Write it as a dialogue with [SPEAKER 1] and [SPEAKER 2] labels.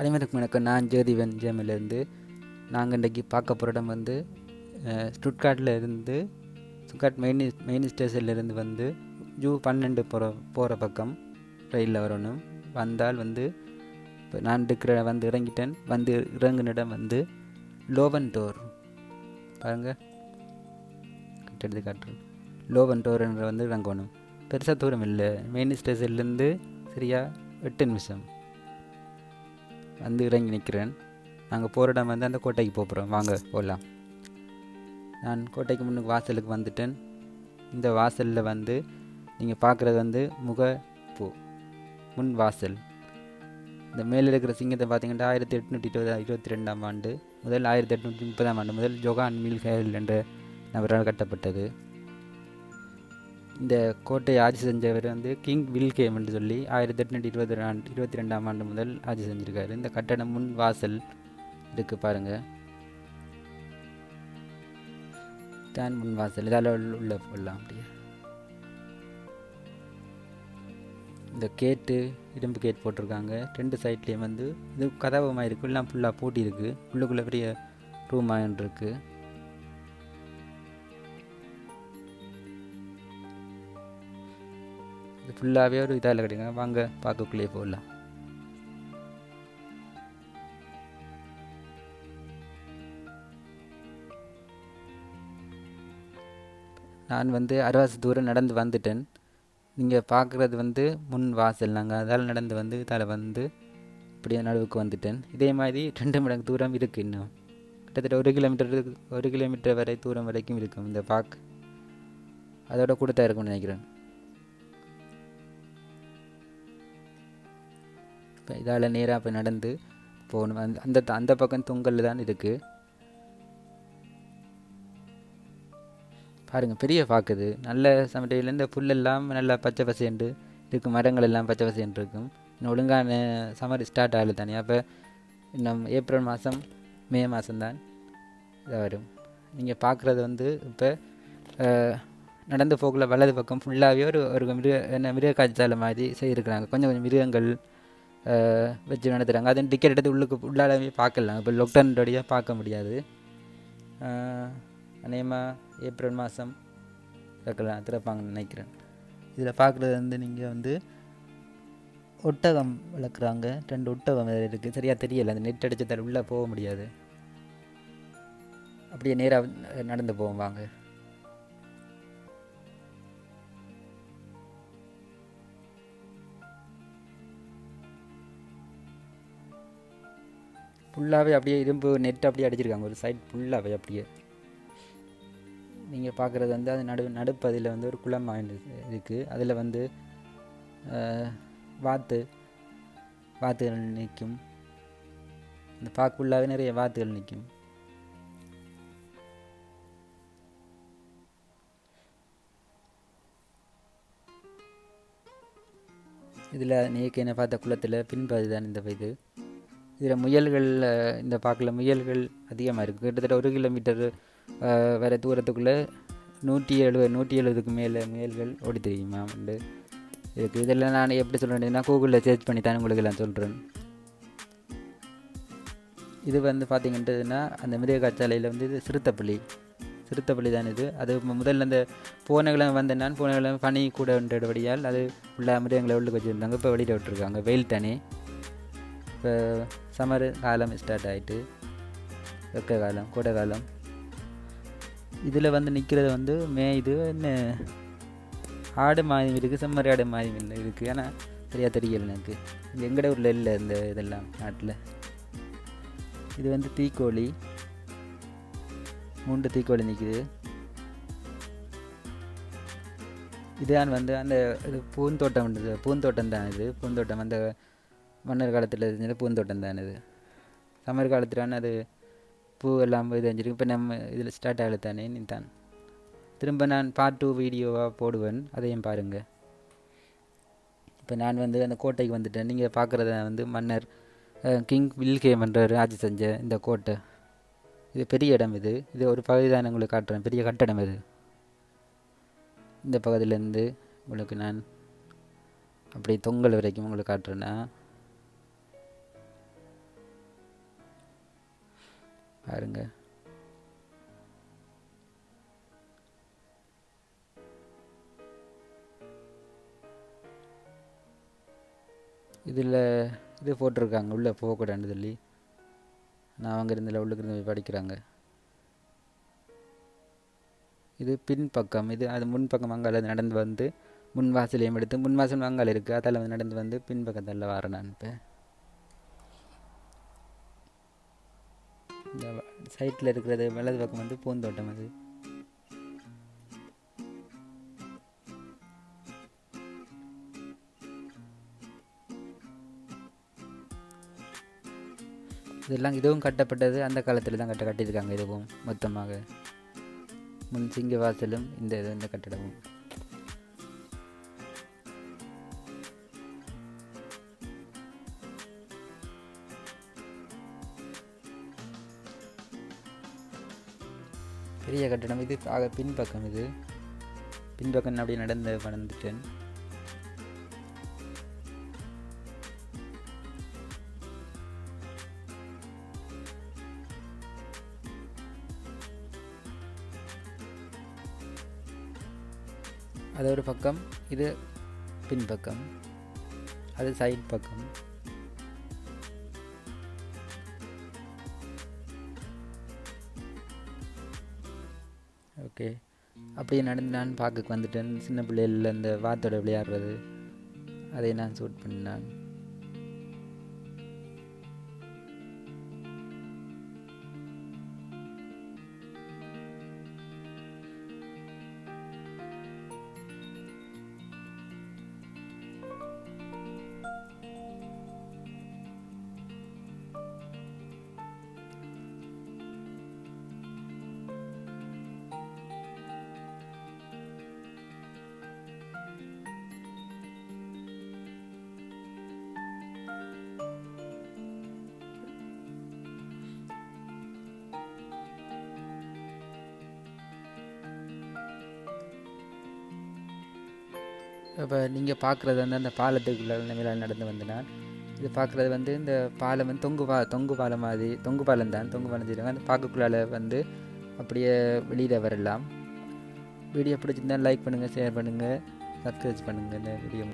[SPEAKER 1] அனைவருக்கும் வணக்கம். நான் ஜோதிவன் ஜேமிலேருந்து நாங்கள் இன்றைக்கி பார்க்க போகிற இடம் வந்து ஸ்டுட்காட்டில் இருந்து ஸ்டுட்காட் மெயின் மெயின் ஸ்டேஷன்லேருந்து வந்து ஜூ பன்னெண்டு போகிற போகிற பக்கம் ரயிலில் வரணும். வந்தால் வந்து இப்போ நான் இருக்கிற வந்து இறங்கிட்டேன். வந்து இறங்குன இடம் வந்து லோவன் டோர் பாருங்கள் கிட்ட எடுத்து காட்டுறேன். லோவன் டோர்ன்ற வந்து இறங்கணும். பெருசாக தூரம் இல்லை. மெயின் ஸ்டேஷன்லேருந்து சரியாக எட்டு நிமிஷம். வந்து இறங்கி நிற்கிறேன் நாங்கள் போகிற இடம் வந்து அந்த கோட்டைக்கு போகிறோம் வாங்க போகலாம் நான் கோட்டைக்கு முன்னுக்கு வாசலுக்கு வந்துட்டேன். இந்த வாசலில் வந்து நீங்கள் பார்க்குறது வந்து முகப்பூ முன் வாசல். இந்த மேலே இருக்கிற சிங்கத்தை பார்த்தீங்கன்னா ஆயிரத்தி எட்நூற்றி இருபது இருபத்தி ரெண்டாம் ஆண்டு முதல் ஆயிரத்தி எட்நூற்றி முப்பதாம் ஆண்டு முதல் ஜொகான் மில்ஹேல் என்ற நபரால் கட்டப்பட்டது. இந்த கோட்டையை ஆட்சி செஞ்சவர் வந்து கிங் வில்கேம் என்று சொல்லி ஆயிரத்தி எட்நூற்றி இருபத்தி ரெண்டு இருபத்தி ரெண்டாம் ஆண்டு முதல் ஆட்சி செஞ்சுருக்காரு. இந்த கட்டடம் முன் வாசல் இருக்கு பாருங்க. தான் முன் வாசல். இதால் உள்ள போடலாம் அப்படியே. இந்த கேட்டு இரும்பு கேட் போட்டிருக்காங்க. ரெண்டு சைட்லேயும் வந்து இது கதவமாக இருக்குது எல்லாம் ஃபுல்லாக பூட்டி இருக்குது உள்ளுக்குள்ளே பெரிய ரூமாக இருக்குது இது ஃபுல்லாகவே ஒரு இதால் கிடைக்கும் வாங்க பார்க்கக்குள்ளேயே போடலாம் நான் வந்து அறுவாசி தூரம் நடந்து வந்துட்டேன். நீங்கள் பார்க்குறது வந்து முன் வாசல். நாங்கள் அதால் நடந்து வந்து இதால் வந்து இப்படியே நடுவுக்கு வந்துட்டேன். இதே மாதிரி ரெண்டு மடங்கு தூரம் இருக்குது இன்னும். கிட்டத்தட்ட ஒரு கிலோமீட்டர் ஒரு கிலோமீட்டர் வரை தூரம் வரைக்கும் இருக்கும் இந்த பார்க் அதோட கூட தான் இருக்கும்னு நினைக்கிறேன். இப்போ இதால் நேராக இப்போ நடந்து போகணும். அந்த அந்த அந்த பக்கம் தொங்கல் தான் இருக்குது பாருங்கள் பெரிய பார்க்குது நல்ல சமட்டையில் இந்த புல்லெல்லாம் நல்லா பச்சை பசேண்டு இருக்கும். மரங்கள் எல்லாம் பச்சை பசேண்டு இருக்கும். இன்னும் ஒழுங்கான சம்மர் ஸ்டார்ட் ஆகல தானே. அப்போ இன்னும் ஏப்ரல் மாதம் மே மாதம்தான் இதாக வரும். நீங்கள் பார்க்குறது வந்து இப்போ நடந்து போகல வலது பக்கம் ஃபுல்லாகவே ஒரு ஒரு மிருக என்ன மிருக காட்சிசாலை மாதிரி செய்திருக்கிறாங்க. கொஞ்சம் கொஞ்சம் மிருகங்கள் வச்சு நடத்துகிறாங்க அதுவும் டிக்கெட் எடுத்து உள்ளுக்கு உள்ளாலவே பார்க்கலாம். இப்போ லொக்டவுனுடைய பார்க்க முடியாது. அநேகமாக ஏப்ரல் மாதம் திறக்கலாம் திறப்பாங்கன்னு நினைக்கிறேன். இதில் பார்க்குறது வந்து நீங்கள் வந்து ஒட்டகம் வளர்க்குறாங்க. ரெண்டு ஒட்டகம் இருக்குது சரியாக தெரியலை. அந்த நெட் அடிச்சதால் உள்ளே போக முடியாது. அப்படியே நேராக நடந்து போவோம் வாங்க. ஃபுல்லாகவே அப்படியே இரும்பு நெட் அப்படியே அடிச்சிருக்காங்க. ஒரு சைட் ஃபுல்லாகவே அப்படியே. நீங்கள் பார்க்குறது வந்து அது நடு நடுப்பதில் வந்து ஒரு குளம் இருக்குது அதில் வந்து வாத்து வாத்துகள் நிற்கும். இந்த பார்க்குள்ளாவே நிறைய வாத்துகள் நிற்கும். இதில் நேற்று பார்த்த குளத்தில் பின்பதுதான் தான் இந்த இது. இதில் முயல்கள் இந்த பார்க்கல முயல்கள் அதிகமாக இருக்குது. கிட்டத்தட்ட ஒரு கிலோமீட்டர் வர தூரத்துக்குள்ளே நூற்றி எழுபது நூற்றி எழுபதுக்கு மேலே முயல்கள் ஓடி தெரியுமா உண்டு இதுக்கு இதெல்லாம் நான் எப்படி சொல்கிறேன்னா கூகுளில் சர்ச் பண்ணி தான் உங்களுக்கு நான் சொல்கிறேன் இது வந்து பார்த்தீங்கன்னா அந்த மிருக காட்சாலையில் வந்து இது சிறுத்தைப்பள்ளி சிறுத்தைப்பள்ளி தான் இது. அது முதல்ல அந்த பூனைகளும் வந்த நான் பூனைகளும் பனி கூட உண்டபடியால் அது உள்ள மிருகங்களை உள்ளுக்கு வச்சுருந்தாங்க. இப்போ வெளியில் விட்டுருக்காங்க. வெயில் தானே. இப்போ சம்மர் காலம் ஸ்டார்ட் ஆகிட்டு வெக்க காலம் கோடை காலம். இதில் வந்து நிற்கிறது வந்து மே இது என்ன ஆடு மாதிரி இருக்குது செம்மறி ஆடு மாதிரி இல்லை இருக்குது ஆனால் சரியாக தெரியல எனக்கு. எங்கட ஊரில் இல்லை இந்த இதெல்லாம் நாட்டில். இது வந்து தீக்கோழி. மூன்று தீக்கோழி நிற்குது இதுதான் வந்து அந்த இது பூந்தோட்டம் பூந்தோட்டம் தான் இது. பூந்தோட்டம் அந்த மன்னர் காலத்தில் இருந்தது பூந்தோட்டம் தான் இது சம்மர் காலத்திலான அது பூ எல்லாம் இது செஞ்சிருக்கு. இப்போ நம்ம இதில் ஸ்டார்ட் ஆகல தானே நீ தான். திரும்ப நான் பார்ட் டூ வீடியோவாக போடுவேன். அதையும் பாருங்கள் இப்போ நான் வந்து அந்த கோட்டைக்கு வந்துட்டேன். நீங்கள் பார்க்குறத வந்து மன்னர் கிங் வில்கேம் என்றவர் ஆட்சி செஞ்ச இந்த கோட்டை. இது பெரிய இடம் இது. இது ஒரு பகுதி தான் உங்களுக்கு காட்டுறேன். பெரிய கட்டடம் இது இந்த பகுதியிலேருந்து உங்களுக்கு நான் அப்படி தொங்கல் வரைக்கும் உங்களுக்கு காட்டுறேன்னா பாருங்க. இதில் இது போட்டிருக்காங்க. உள்ளே போகக்கூடாதுன்னு சொல்லி நான் அவங்க இருந்ததில் உள்ளுக்கு இருந்து போய் படிக்கிறாங்க. இது பின் பக்கம். இது அது முன் பக்கம் அங்கால நடந்து வந்து முன் வாசலையும் எடுத்து முன் வாசல் அங்கால இருக்குது அதில் வந்து நடந்து வந்து பின் பக்கத்தில் வரேன் நான் இப்போ. இந்த சைட்டில் இருக்கிறது வலது பக்கம் வந்து பூந்தோட்டம் அது. இதெல்லாம் இதுவும் கட்டப்பட்டது அந்த காலத்தில் தான் கட்ட கட்டியிருக்காங்க இதுவும் மொத்தமாக. முன் சிங்க வாசலும் இந்த இது இந்த கட்டடமும். பெரிய கட்டடம் இது ஆக பின்பக்கம் இது. பின்பக்கம் நான் அப்படியே நடந்து வளர்ந்துட்டேன். அது ஒரு பக்கம் இது பின்பக்கம். அது சைட் பக்கம். ஓகே. அப்படியே நடந்து நான் பார்க்க வந்துட்டேன். சின்ன பிள்ளைகளில் இந்த வாத்தோட விளையாடுறது. அதை நான் ஷூட் பண்ணேன். இப்போ நீங்கள் பார்க்குறது வந்து அந்த பாலத்துக்குள்ளே இந்த நடந்து வந்தனால் இது பார்க்குறது வந்து இந்த பாலம் வந்து தொங்கு பா தொங்கு பாலம் மாதிரி தொங்கு பாலம் தான் தொங்கு பாலம் செய்வாங்க அந்த பார்க்கக்குள்ளால வந்து அப்படியே வெளியில் வரலாம். வீடியோ பிடிச்சிருந்தா லைக் பண்ணுங்கள் ஷேர் பண்ணுங்கள் சப்ஸ்கிரைப் பண்ணுங்கள் இந்த வீடியோ